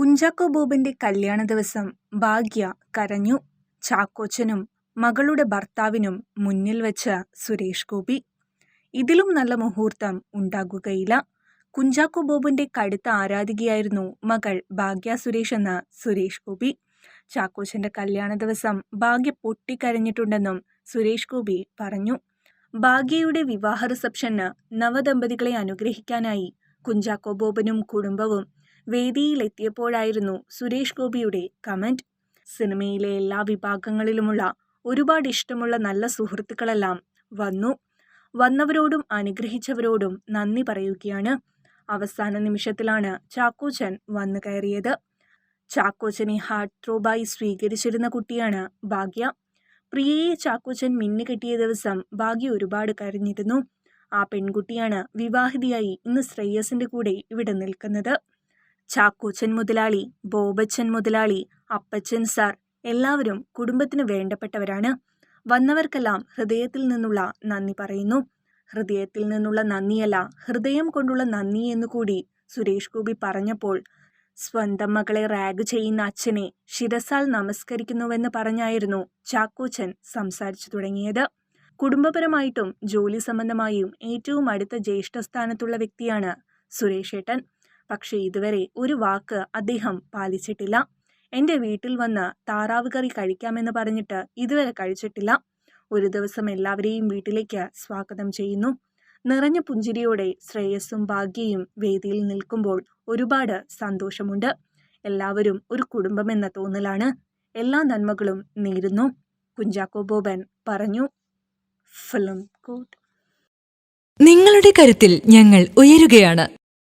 കുഞ്ചാക്കോ ബോബന്റെ കല്യാണ ദിവസം ഭാഗ്യ കരഞ്ഞു. ചാക്കോച്ചനും മകളുടെ ഭർത്താവിനും മുന്നിൽ വെച്ച് സുരേഷ് ഗോപി. ഇതിലും നല്ല മുഹൂർത്തം ഉണ്ടാകുകയില്ല. കുഞ്ചാക്കോ ബോബന്റെ കടുത്ത ആരാധികയായിരുന്നു മകൾ ഭാഗ്യ സുരേഷ് എന്ന സുരേഷ് ഗോപി. ചാക്കോച്ചന്റെ കല്യാണ ദിവസം ഭാഗ്യ പൊട്ടിക്കരഞ്ഞിട്ടുണ്ടെന്നും സുരേഷ് ഗോപി പറഞ്ഞു. ഭാഗ്യയുടെ വിവാഹ റിസപ്ഷന് നവദമ്പതികളെ അനുഗ്രഹിക്കാനായി കുഞ്ചാക്കോ ബോബനും കുടുംബവും വേദിയിലെത്തിയപ്പോഴായിരുന്നു സുരേഷ് ഗോപിയുടെ കമന്റ്. സിനിമയിലെ എല്ലാ വിഭാഗങ്ങളിലുമുള്ള ഒരുപാട് ഇഷ്ടമുള്ള നല്ല സുഹൃത്തുക്കളെല്ലാം വന്നു. വന്നവരോടും അനുഗ്രഹിച്ചവരോടും നന്ദി പറയുകയാണ്. അവസാന നിമിഷത്തിലാണ് ചാക്കോച്ചൻ വന്നു കയറിയത്. ചാക്കോച്ചനെ ഹാർട്ട് ത്രോബായി സ്വീകരിച്ചിരുന്ന കുട്ടിയാണ് ഭാഗ്യ. പ്രിയയെ ചാക്കോച്ചൻ മിന്നു കിട്ടിയ ദിവസം ഭാഗ്യ ഒരുപാട് കരഞ്ഞിരുന്നു. ആ പെൺകുട്ടിയാണ് വിവാഹിതയായി ഇന്ന് ശ്രേയസിന്റെ കൂടെ ഇവിടെ നിൽക്കുന്നത്. ചാക്കോച്ചൻ മുതലാളി, ബോബച്ചൻ മുതലാളി, അപ്പച്ചൻ സാർ എല്ലാവരും കുടുംബത്തിന് വേണ്ടപ്പെട്ടവരാണ്. വന്നവർക്കെല്ലാം ഹൃദയത്തിൽ നിന്നുള്ള നന്ദി പറയുന്നു. ഹൃദയത്തിൽ നിന്നുള്ള നന്ദിയല്ല ഹൃദയം കൊണ്ടുള്ള നന്ദി എന്നുകൂടി സുരേഷ് ഗോപി പറഞ്ഞപ്പോൾ സ്വന്തം മകളെ റാഗ് ചെയ്യുന്ന അച്ഛനെ ശിരസാൽ നമസ്കരിക്കുന്നുവെന്ന് പറഞ്ഞായിരുന്നു ചാക്കോച്ചൻ സംസാരിച്ചു തുടങ്ങിയത്. കുടുംബപരമായിട്ടും ജോലി സംബന്ധമായും ഏറ്റവും അടുത്ത ജ്യേഷ്ഠസ്ഥാനത്തുള്ള വ്യക്തിയാണ് സുരേഷേട്ടൻ. പക്ഷേ ഇതുവരെ ഒരു വാക്ക് അദ്ദേഹം പാലിച്ചിട്ടില്ല. എന്റെ വീട്ടിൽ വന്ന് താറാവ് കറി കഴിക്കാമെന്ന് പറഞ്ഞിട്ട് ഇതുവരെ കഴിച്ചിട്ടില്ല. ഒരു ദിവസം എല്ലാവരെയും വീട്ടിലേക്ക് സ്വാഗതം ചെയ്യുന്നു. നിറഞ്ഞ പുഞ്ചിരിയോടെ ശ്രേയസ്സും ഭാഗ്യയും വേദിയിൽ നിൽക്കുമ്പോൾ ഒരുപാട് സന്തോഷമുണ്ട്. എല്ലാവരും ഒരു കുടുംബമെന്ന തോന്നലാണ്. എല്ലാ നന്മകളും നേരുന്നു. കുഞ്ചാക്കോ ബോബൻ പറഞ്ഞു. ഫിലിം കോട്ട് നിങ്ങളുടെ കരുത്തിൽ ഞങ്ങൾ ഉയരുകയാണ്